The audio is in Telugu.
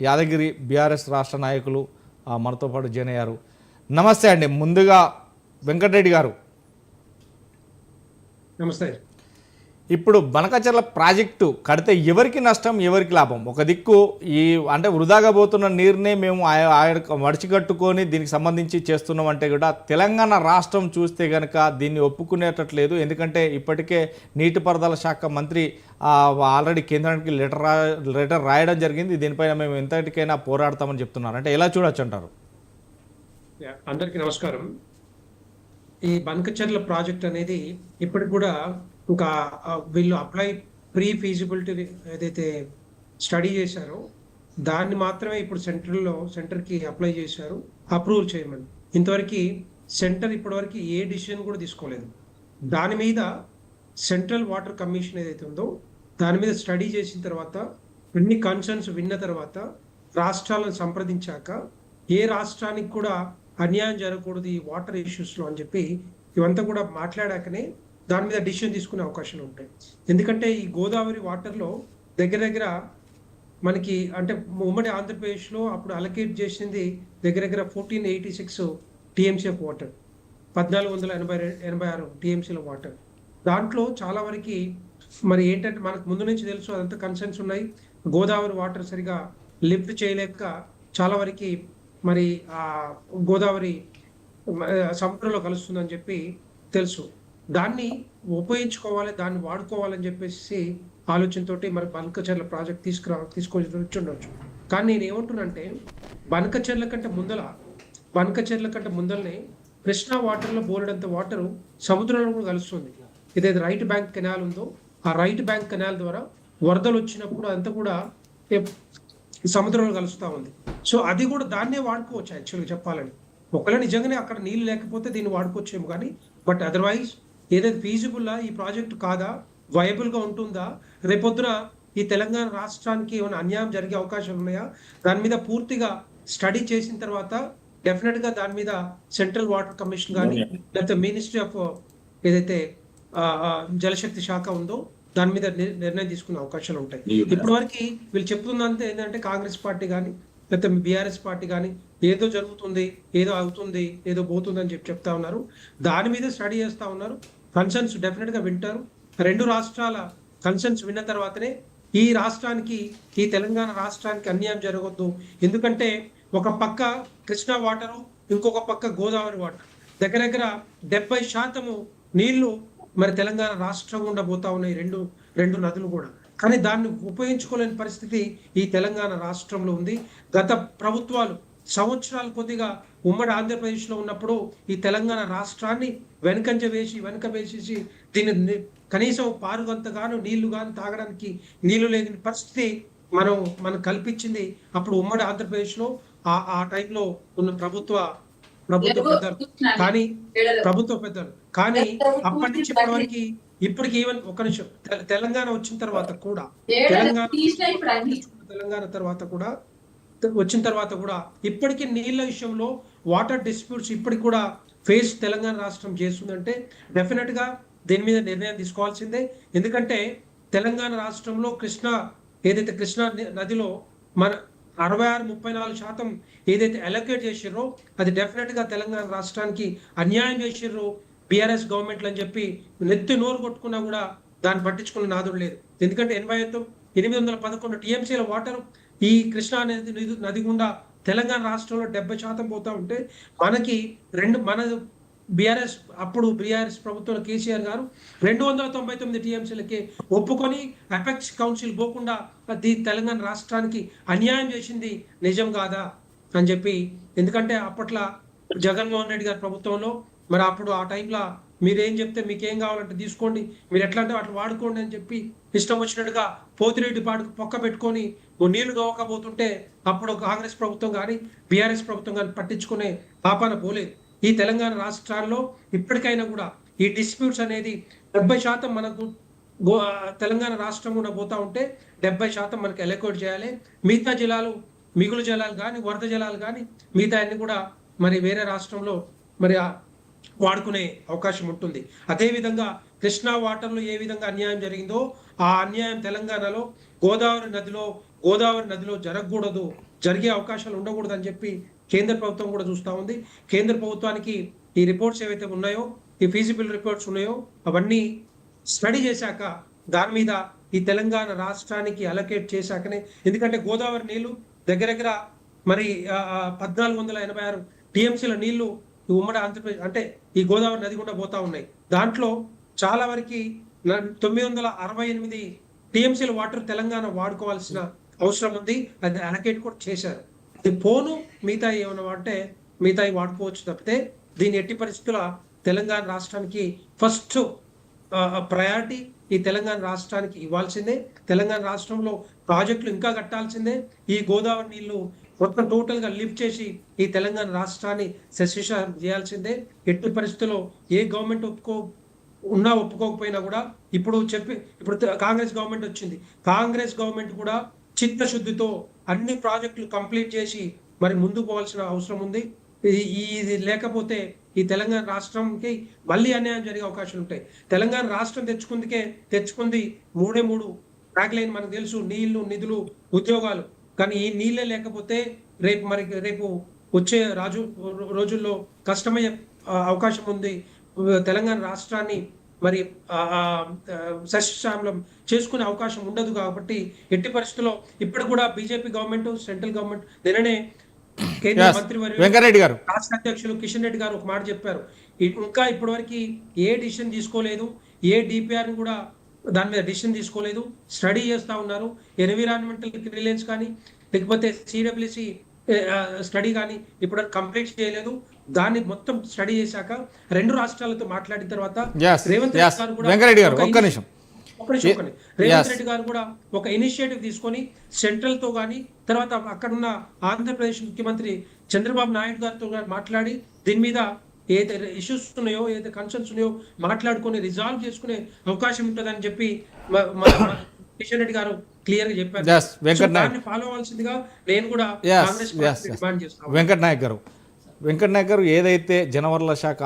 యాదగిరి బీఆర్ఎస్ రాష్ట్ర నాయకులు ఆ, మనతో పాటు జాయిన్ అయ్యారు. నమస్తే అండి. ముందుగా వెంకటరెడ్డి గారు. నమస్తే. ఇప్పుడు బనకచర్ల ప్రాజెక్టు కడితే ఎవరికి నష్టం ఎవరికి లాభం? ఒక దిక్కు ఈ అంటే వృధాగా పోతున్న నీరునే మేము ఆ- ఆ- మడిచికట్టుకొని దీనికి సంబంధించి చేస్తున్నాం అంటే కూడా తెలంగాణ రాష్ట్రం చూస్తే కనుక దీన్ని ఒప్పుకునేటట్లేదు. ఎందుకంటే ఇప్పటికే నీటిపారుదల శాఖ మంత్రి ఆల్రెడీ కేంద్రానికి లెటర్ రా లెటర్ రాయడం జరిగింది. దీనిపైన మేము ఎంతటికైనా పోరాడతామని చెప్తున్నారు. అంటే ఎలా చూడొచ్చు అంటారు? అందరికీ నమస్కారం. ఈ బనకచర్ల ప్రాజెక్ట్ అనేది ఇప్పటికి కూడా ఇంకా వీళ్ళు అప్లై ప్రీ ఫీజిబిలిటీ ఏదైతే స్టడీ చేశారో దాన్ని మాత్రమే ఇప్పుడు సెంటర్లో సెంటర్కి అప్లై చేశారు అప్రూవల్ చేయమని. ఇంతవరకు సెంటర్ ఇప్పటివరకు ఏ డిసిషన్ కూడా తీసుకోలేదు. దాని మీద సెంట్రల్ వాటర్ కమిషన్ ఏదైతే ఉందో దాని మీద స్టడీ చేసిన తర్వాత అన్ని కన్సర్న్స్ విన్న తర్వాత రాష్ట్రాలను సంప్రదించాక ఏ రాష్ట్రానికి కూడా అన్యాయం జరగకూడదు ఈ వాటర్ ఇష్యూస్లో అని చెప్పి ఇవంతా కూడా మాట్లాడాకనే దాని మీద డిసిషన్ తీసుకునే అవకాశాలు ఉంటాయి. ఎందుకంటే ఈ గోదావరి వాటర్లో దగ్గర దగ్గర మనకి అంటే ఉమ్మడి ఆంధ్రప్రదేశ్లో అప్పుడు అలకేట్ చేసింది దగ్గర దగ్గర fourteen eighty six TMC of water పద్నాలుగు వందల ఎనభై ఎనభై ఆరు టీఎంసీల వాటర్ దాంట్లో చాలా వరకు మరి ఏంటంటే మనకు ముందు నుంచి తెలుసు అదంతా కన్సర్న్స్ ఉన్నాయి. గోదావరి వాటర్ సరిగా లిఫ్ట్ చేయలేక చాలా వరకు మరి ఆ గోదావరి సముద్రంలో కలుస్తుందని చెప్పి తెలుసు. దాన్ని ఉపయోగించుకోవాలి దాన్ని వాడుకోవాలని చెప్పేసి ఆలోచనతోటి మరి బనకచర్ల ప్రాజెక్ట్ తీసుకురా తీసుకొని వచ్చి ఉండొచ్చు కానీ నేను ఏమంటున్నానంటే బనకచర్ల కంటే ముందల బనకచర్ల కంటే ముందలనే కృష్ణా వాటర్లో బోలెడంత వాటర్ సముద్రంలో కూడా కలుస్తుంది. ఇదైతే రైట్ బ్యాంక్ కెనాల్ ఉందో ఆ రైట్ బ్యాంక్ కెనాల్ ద్వారా వరదలు వచ్చినప్పుడు అంతా కూడా సముద్రంలో కలుస్తూ ఉంది. సో అది కూడా దాన్నే వాడుకోవచ్చు యాక్చువల్గా చెప్పాలని ఒకవేళ నిజంగానే అక్కడ నీళ్ళు లేకపోతే దీన్ని వాడుకోవచ్చేమో కానీ బట్ అదర్వైజ్ ఏదైతే ఫీజిబుల్లా ఈ ప్రాజెక్ట్ కాదా? viable గా ఉంటుందా? రేపొద్దున ఈ తెలంగాణ రాష్ట్రానికి ఏమైనా అన్యాయం జరిగే అవకాశాలు ఉన్నాయా? దాని మీద పూర్తిగా స్టడీ చేసిన తర్వాత డెఫినెట్గా దాని మీద సెంట్రల్ వాటర్ కమిషన్ కానీ లేకపోతే మినిస్ట్రీ ఆఫ్ ఏదైతే జలశక్తి శాఖ ఉందో దాని మీద నిర్- నిర్ణయం తీసుకునే అవకాశాలు ఉంటాయి. ఇప్పటి వరకు వీళ్ళు చెప్తున్నంత ఏంటంటే కాంగ్రెస్ పార్టీ కానీ లేకపోతే బీఆర్ఎస్ పార్టీ కానీ ఏదో జరుగుతుంది ఏదో అవుతుంది ఏదో పోతుంది అని చెప్పి చెప్తా ఉన్నారు. దాని మీద స్టడీ చేస్తా ఉన్నారు. కన్సర్న్స్ డెఫినెట్గా వింటారు. రెండు రాష్ట్రాల కన్సర్న్స్ విన్న తర్వాతనే ఈ రాష్ట్రానికి ఈ తెలంగాణ రాష్ట్రానికి అన్యాయం జరగవద్దు ఎందుకంటే ఒక పక్క కృష్ణా వాటరు ఇంకొక పక్క గోదావరి వాటర్. దగ్గర దగ్గర డెబ్బై శాతము నీళ్ళు మరి తెలంగాణ రాష్ట్రం గుండా పోతా ఉన్నాయి రెండు రెండు నదులు కూడా. కానీ దాన్ని ఉపయోగించుకోలేని పరిస్థితి ఈ తెలంగాణ రాష్ట్రంలో ఉంది. గత ప్రభుత్వాలు సంవత్సరాలు కొద్దిగా ఉమ్మడి ఆంధ్రప్రదేశ్లో ఉన్నప్పుడు ఈ తెలంగాణ రాష్ట్రాన్ని వెనకంజ వేసి వెనక వేసేసి దీన్ని కనీసం పారుగంతగాను నీళ్ళు గాను తాగడానికి నీళ్ళు లేని పరిస్థితి మనం మనం కల్పించింది అప్పుడు ఉమ్మడి ఆంధ్రప్రదేశ్లో ఆ ఆ టైంలో ఉన్న ప్రభుత్వ ప్రభుత్వ పెద్దలు. కానీ ప్రభుత్వ పెద్దలు. కానీ అప్పటి నుంచి ఇప్పటి వరకు ఇప్పటికి ఈవెన్ ఒక నిమిషం తెలంగాణ వచ్చిన తర్వాత కూడా తెలంగాణ తెలంగాణ తర్వాత కూడా వచ్చిన తర్వాత కూడా ఇప్పటికీ నీళ్ళ విషయంలో వాటర్ డిస్ప్యూట్స్ ఇప్పటికి కూడా ఫేస్ తెలంగాణ రాష్ట్రం చేస్తుందంటే డెఫినెట్గా దీని మీద నిర్ణయం తీసుకోవాల్సిందే. ఎందుకంటే తెలంగాణ రాష్ట్రంలో కృష్ణా ఏదైతే కృష్ణా నదిలో మన అరవై ఆరు ముప్పై నాలుగు శాతం ఏదైతే అలొకేట్ చేసిర్రో అది డెఫినెట్గా తెలంగాణ రాష్ట్రానికి అన్యాయం చేసిర్రు బీఆర్ఎస్ గవర్నమెంట్లు అని చెప్పి నెత్తి నోరు కొట్టుకున్నా కూడా దాన్ని పట్టించుకున్న నాదుడు లేదు. ఎందుకంటే ఎనభై ఎనిమిది వందల పదకొండు టీఎంసీల వాటర్ ఈ కృష్ణా నది నది- గుండా తెలంగాణ రాష్ట్రంలో డెబ్బై శాతం పోతా ఉంటే మనకి రెండు మన బీఆర్ఎస్ అప్పుడు బీఆర్ఎస్ ప్రభుత్వం కేసీఆర్ గారు రెండు వందల తొంభై తొమ్మిది టీఎంసీలకి ఒప్పుకొని అపెక్స్ కౌన్సిల్ పోకుండా తెలంగాణ రాష్ట్రానికి అన్యాయం చేసింది నిజం కాదా అని చెప్పి ఎందుకంటే అప్పట్లో జగన్మోహన్ రెడ్డి గారి ప్రభుత్వంలో మరి అప్పుడు ఆ టైంలో మీరేం చెప్తే మీకు ఏం కావాలంటే తీసుకోండి. మీరు ఎట్లా అంటే అట్లా వాడుకోండి అని చెప్పి ఇష్టం వచ్చినట్టుగా పోతిరెడ్డి పాడుకు పొక్క పెట్టుకొని ఓ నీళ్ళు కావకపోతుంటే అప్పుడు కాంగ్రెస్ ప్రభుత్వం కానీ బీఆర్ఎస్ ప్రభుత్వం కానీ పట్టించుకునే పాపాన పోలేదు. ఈ తెలంగాణ రాష్ట్రాల్లో ఇప్పటికైనా కూడా ఈ డిస్ప్యూట్స్ అనేది డెబ్బై శాతం మనకు గో తెలంగాణ రాష్ట్రం కూడా పోతా ఉంటే డెబ్బై శాతం మనకి ఎలకోట్ చేయాలి. మిగతా జిల్లాలు మిగులు జలాలు కానీ వరద జలాలు కానీ మిగతా అన్ని కూడా మరి వేరే రాష్ట్రంలో మరి వాడుకునే అవకాశం ఉంటుంది. అదేవిధంగా కృష్ణా వాటర్లో ఏ విధంగా అన్యాయం జరిగిందో ఆ అన్యాయం తెలంగాణలో గోదావరి నదిలో గోదావరి నదిలో జరగకూడదు జరిగే అవకాశాలు ఉండకూడదని చెప్పి కేంద్ర ప్రభుత్వం కూడా చూస్తూ ఉంది. కేంద్ర ప్రభుత్వానికి ఈ రిపోర్ట్స్ ఏవైతే ఉన్నాయో ఈ ఫీజిబుల్ రిపోర్ట్స్ ఉన్నాయో అవన్నీ స్టడీ చేశాక దాని మీద ఈ తెలంగాణ రాష్ట్రానికి అలొకేట్ చేశాకనే. ఎందుకంటే గోదావరి నీళ్ళు దగ్గర దగ్గర మరి పద్నాలుగు వందల ఎనభై ఆరు టీఎంసీల నీళ్ళు ఈ ఉమ్మడి ఆంధ్రప్రదేశ్ అంటే ఈ గోదావరి నది గుండా పోతా ఉన్నాయి. దాంట్లో చాలా వరకు న- తొమ్మిది వందల అరవై ఎనిమిది టీఎంసీల వాటర్ తెలంగాణ వాడుకోవాల్సిన అవసరం ఉంది. అది అలకేట్ కూడా చేశారు. ఇది పోను మిగతా ఏమన్నా అంటే మిగతా వాడుకోవచ్చు తప్పితే దీని ఎట్టి పరిస్థితుల తెలంగాణ రాష్ట్రానికి ఫస్ట్ ప్రయారిటీ ఈ తెలంగాణ రాష్ట్రానికి ఇవ్వాల్సిందే. తెలంగాణ రాష్ట్రంలో ప్రాజెక్టులు ఇంకా కట్టాల్సిందే. ఈ గోదావరి నీళ్ళు మొత్తం టోటల్గా లిఫ్ట్ చేసి ఈ తెలంగాణ రాష్ట్రాన్ని శశిషం చేయాల్సిందే. ఎట్టి పరిస్థితుల్లో ఏ గవర్నమెంట్ ఒప్పుకో ఉన్నా ఒప్పుకోకపోయినా కూడా ఇప్పుడు చెప్పి ఇప్పుడు కాంగ్రెస్ గవర్నమెంట్ వచ్చింది. కాంగ్రెస్ గవర్నమెంట్ కూడా చిత్తశుద్ధితో అన్ని ప్రాజెక్టులు కంప్లీట్ చేసి మరి ముందుకు పోవాల్సిన అవసరం ఉంది. ఈ- ఇది లేకపోతే ఈ తెలంగాణ రాష్ట్రంకి మళ్ళీ అన్యాయం జరిగే అవకాశాలు ఉంటాయి. తెలంగాణ రాష్ట్రం తెచ్చుకుందికే తెచ్చుకుంది మూడే మూడు ట్యాగ్లైన్ మనకు తెలుసు నీళ్ళు నిధులు ఉద్యోగాలు. కానీ ఈ నీళ్ళే లేకపోతే రేపు మరి రేపు వచ్చే రాజు రోజుల్లో కష్టమయ్యే అవకాశం ఉంది. తెలంగాణ రాష్ట్రాన్ని మరి ఆ, సస్యశ్యామలం చేసుకునే అవకాశం ఉండదు కాబట్టి ఎట్టి పరిస్థితుల్లో ఇప్పుడు కూడా బీజేపీ గవర్నమెంట్ సెంట్రల్ గవర్నమెంట్ నిన్ననే కేంద్ర. మంత్రి వెంకరెడ్డి గారు రాష్ట్ర అధ్యక్షులు కిషన్ రెడ్డి గారు ఒక మాట చెప్పారు ఇంకా ఇప్పటివరకు ఏ డిసిషన్ తీసుకోలేదు ఏ డిపిఆర్ కూడా దాని మీద డిసిషన్ తీసుకోలేదు స్టడీ చేస్తా ఉన్నారు ఎన్విరాన్మెంటల్ క్లియరెన్స్ కానీ లేకపోతే సిడబ్ల్యూసి స్టడీ కానీ ఇప్పుడు కంప్లీట్ చేయలేదు దాన్ని మొత్తం స్టడీ చేశాక రెండు రాష్ట్రాలతో మాట్లాడిన తర్వాత రేవంత్. రెడ్డి గారు కూడా ఒక్క నిమిషం. ఒక్క నిమిషం, ఒక్క నిమిషం. రేవంత్. రెడ్డి గారు కూడా ఒక ఇనిషియేటివ్ తీసుకొని సెంట్రల్తో గానీ తర్వాత అక్కడున్న ఆంధ్రప్రదేశ్ ముఖ్యమంత్రి చంద్రబాబు నాయుడు గారితో మాట్లాడి దీని మీద ఏదైతే ఇష్యూస్ ఉన్నాయో ఏదైతే కన్సర్న్స్ ఉన్నాయో మాట్లాడుకొని రిజాల్వ్ చేసుకునే అవకాశం ఉంటుందని చెప్పి కిషన్ రెడ్డి గారు క్లియర్గా చెప్పారు. దాన్ని ఫాలో అవ్వాల్సిందిగా నేను కూడా కాంగ్రెస్. డిమాండ్ చేస్తాను వెంకట్ నాయక్ గారు వెంకట్ నాయక్ గారు ఏదైతే జనవరుల శాఖ